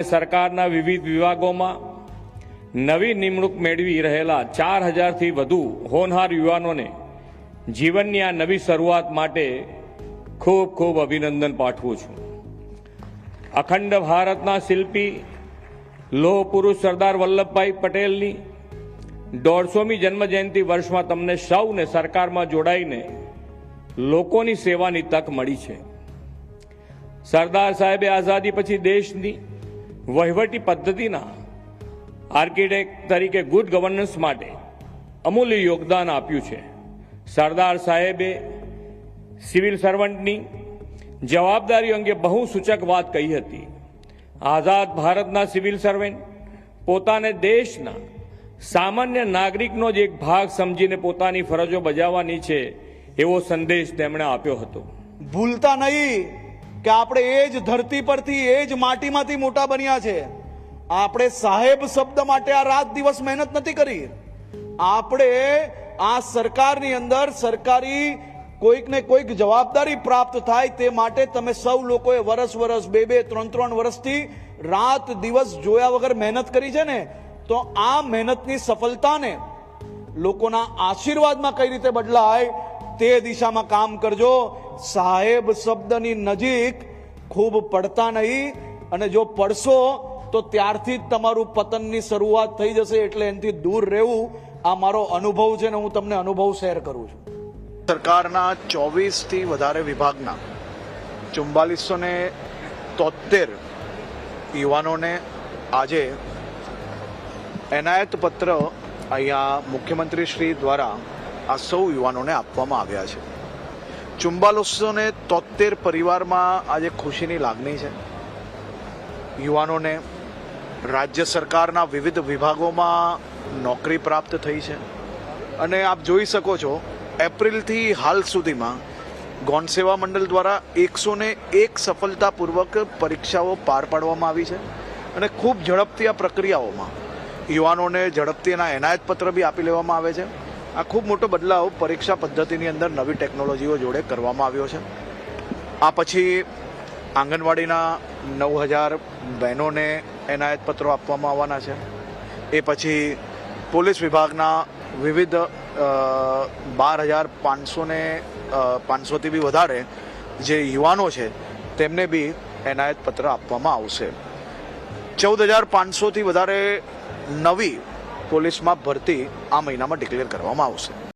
સરકારના વિવિધ વિભાગોમાં નવી નિમણૂક મેળવી રહેલા ચાર હજારથી વધુ હોનહાર યુવાનોને જીવનની આ નવી શરૂઆત માટે ખૂબ ખૂબ અભિનંદન પાઠવું છું. અખંડ ભારતના શિલ્પી લોહ પુરુષ સરદાર વલ્લભભાઈ પટેલની દોઢસોમી જન્મજયંતિ વર્ષમાં તમને સૌને સરકારમાં જોડાઈને લોકોની સેવાની તક મળી છે. સરદાર સાહેબે આઝાદી પછી દેશની વહીવટી પદ્ધતિના આર્કિટેક્ટ તરીકે ગુડ ગવર્નન્સ માટે અમૂલ્ય યોગદાન આપ્યું છે. સરદાર સાહેબે સિવિલ સર્વન્ટની જવાબદારી અંગે બહુ સૂચક વાત કહી હતી. આઝાદ ભારતના સિવિલ સર્વન્ટ પોતાને દેશના સામાન્ય નાગરિકનો જ એક ભાગ સમજીને પોતાની ફરજો બજાવવાની છે એવો સંદેશ તેમણે આપ્યો હતો. ભૂલતા નહીં. કે આપણે એ જ ધરતી પરથી, એ જ માટીમાંથી મોટા બન્યા છે. આપણે સાહેબ શબ્દ માટે આ રાત દિવસ મહેનત નથી કરી. આપણે આ સરકારની અંદર સરકારી કોઈક ને કોઈક જવાબદારી પ્રાપ્ત થાય તે માટે તમે સૌ લોકોએ વરસ વરસ, બે બે, ત્રણ ત્રણ વર્ષથી રાત દિવસ જોયા વગર મહેનત કરી છે ને, તો આ મહેનતની સફળતાને લોકોના આશીર્વાદમાં કઈ રીતે બદલાય તે દિશામાં કામ કરજો. સાહેબ શબ્દની નજીક ખૂબ પડતા નહીં અને જો પડશો તો ત્યારથી જ તમારું પતનની શરૂઆત થઈ જશે એટલે એનાથી દૂર રહેવું આ મારો અનુભવ છે ને હું તમને અનુભવ શેર કરું છું. સરકારના ચોવીસથી વધારે વિભાગના ચુમ્બાલીસો ને તોતેર યુવાનોને આજે એનાયત પત્ર અહીંયા મુખ્યમંત્રી શ્રી દ્વારા આ સૌ યુવાનોને આપવામાં આવ્યા છે. ચુમ્બાલીસો ને તોતેર પરિવારમાં આજે ખુશીની લાગણી છે. યુવાનોને રાજ્ય સરકારના વિવિધ વિભાગોમાં નોકરી પ્રાપ્ત થઈ છે. અને આપ જોઈ શકો છો, એપ્રિલથી હાલ સુધીમાં ગૌણ સેવા મંડળ દ્વારા એકસો ને એક સફળતાપૂર્વક પરીક્ષાઓ પાર પાડવામાં આવી છે. અને ખૂબ ઝડપથી આ પ્રક્રિયાઓમાં યુવાનોને ઝડપથી એના એનાયત પત્ર બી આપી લેવામાં આવે છે. આ ખૂબ મોટો બદલાવ પરીક્ષા પદ્ધતિની અંદર નવી ટેકનોલોજીઓ જોડે કરવામાં આવ્યો છે. આ પછી આંગણવાડીના નવ હજાર બહેનોને એનાયત પત્રો આપવામાં આવવાના છે. એ પછી પોલીસ વિભાગના વિવિધ બાર હજાર પાંચસો ને પાંચસોથી બી વધારે જે યુવાનો છે તેમને બી એનાયત પત્ર આપવામાં આવશે. ચૌદ હજાર પાંચસોથી વધારે નવી પોલીસમાં ભરતી આ મહિનામાં ડિક્લેર કરવામાં આવશે.